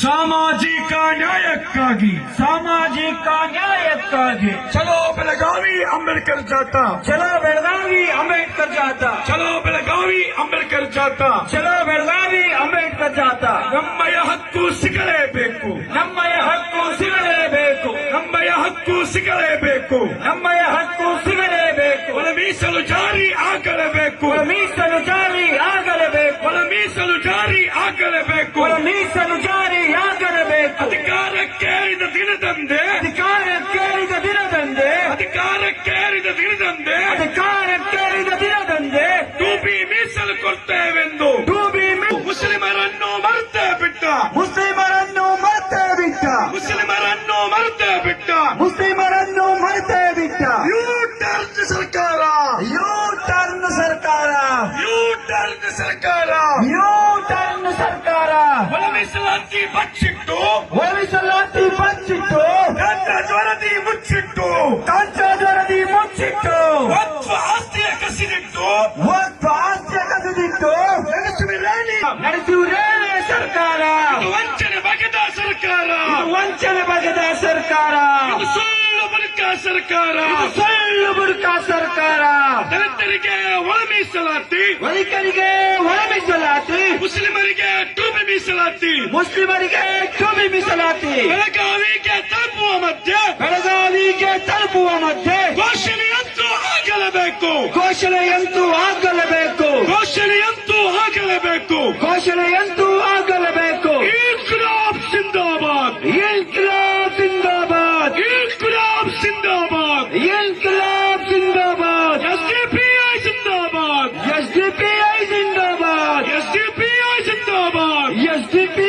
ಸಾಮಾಜಿಕ ನ್ಯಾಯಕ್ಕಾಗಿ ಸಾಮಾಜಿಕ ನ್ಯಾಯಕ್ಕಾಗಿ ಚಲೋ ಬೆಳಗಾವಿ ಅಂಬೇಡ್ಕರ್ ಜಾಥಾ ಚಲೋ ಬೆಳಗಾವಿ ಅಂಬೇಡ್ಕರ್ ಜಾಥಾ ಚಲೋ ಬೆಳಗಾವಿ ಅಂಬೇಡ್ಕರ್ ಜಾಥಾ ಚಲೋ ಬೆಳಗಾವಿ ಅಂಬೇಡ್ಕರ್ ಜಾಥಾ ನಮ್ಮಯ ಹಕ್ಕು ಸಿಗಲೇಬೇಕು ನಮ್ಮಯ ಹಕ್ಕು ಸಿಗಲೇಬೇಕು ನಮ್ಮಯ ಹಕ್ಕು ಸಿಗಲೇಬೇಕು ನಮ್ಮಯ ಹಕ್ಕು ಸಿಗಲೇಬೇಕು ಒಳ ಮೀಸಲು ಜಾರಿ ಆಗಲೇಬೇಕು ಟೂಬಿ ಮುಸ್ಲಿಮರನ್ನು ಮರೆತೇ ಬಿಟ್ಟ. ಮುಸ್ಲಿಮರನ್ನು ಮರೆತೇ ಬಿಟ್ಟ. ಮುಸ್ಲಿಮರನ್ನು ಮರೆತೇ ಬಿಟ್ಟ. ಮುಸ್ಲಿಮರನ್ನು ಮರೆತೇ ಬಿಟ್ಟ. ಯು ಟರ್ನ್ ಸರ್ಕಾರ. ಯು ಟರ್ನ್ ಸರ್ಕಾರ. ಯು ಟರ್ನ್ ಸರ್ಕಾರ. ಯು ಟರ್ನ್ ಸರ್ಕಾರ. ಒಳ ಬಚ್ಚಿಟ್ಟು ಒಲಿಸಲಾತಿ ಬಚ್ಚಿಟ್ಟು ಕಾಂಗ್ರೆಸ್ ಜ್ವರದಿ ಮುಚ್ಚಿಟ್ಟು. ಕಾಂಚಾದರದಿ ನಡೆಸುವುದೇ ಸರ್ಕಾರ. ವಂಚನೆ ಬಗೆದ ಸರ್ಕಾರ. ವಂಚನೆ ಬಗೆದ ಸರ್ಕಾರ. ಸುಳ್ಳು ಬುಡುಕ ಸರ್ಕಾರ. ಸುಳ್ಳು ಬುಡುಕ ಸರ್ಕಾರ. ದಲಿತರಿಗೆ ಒಳ ಮೀಸಲಾತಿ. ವೈಕರಿಗೆ ಒಳಮಿಸಲಾತಿ ಮುಸ್ಲಿಮರಿಗೆ ಟೂಬಿ ಮೀಸಲಾತಿ. ಮುಸ್ಲಿಮರಿಗೆ ಟೂಬಿ ಮೀಸಲಾತಿ. ಬೆಳಗಾವಿಗೆ ತಲುಪುವ ಮಧ್ಯೆ ಬೆಳಗಾವಿಗೆ ತಲುಪುವ ಮಧ್ಯೆ ಘೋಷಣೆಯಂತೂ ಆಗಲೇಬೇಕು ಘೋಷಣೆಯಂತೂ ಆಗಲೇಬೇಕು ಘೋಷಣೆಯಂತೂ ಆಗಲೇಬೇಕು. ಘೋಷಣೆಯಂತೂ ಆಗಲೇಬೇಕು. ಇನ್ಕುಲಾಬ್ ಸಿಂದಾಬಾದ್. ಇನ್ಕಿಲಾಬ್ ಜಿಂದಾಬಾದ್ ಇನ್ಕುಲಾಬ್ ಸಿಂದಾಬಾದ್. ಇನ್ಕಿಲಾಬ್ ಜಿಂದಾಬಾದ್ ಐ ಸಿಂದಾಬಾದ್. ಎಸ್ ಡಿ ಪಿ ಐ ಸಿಂದಾಬಾದ್. S D P I zindabad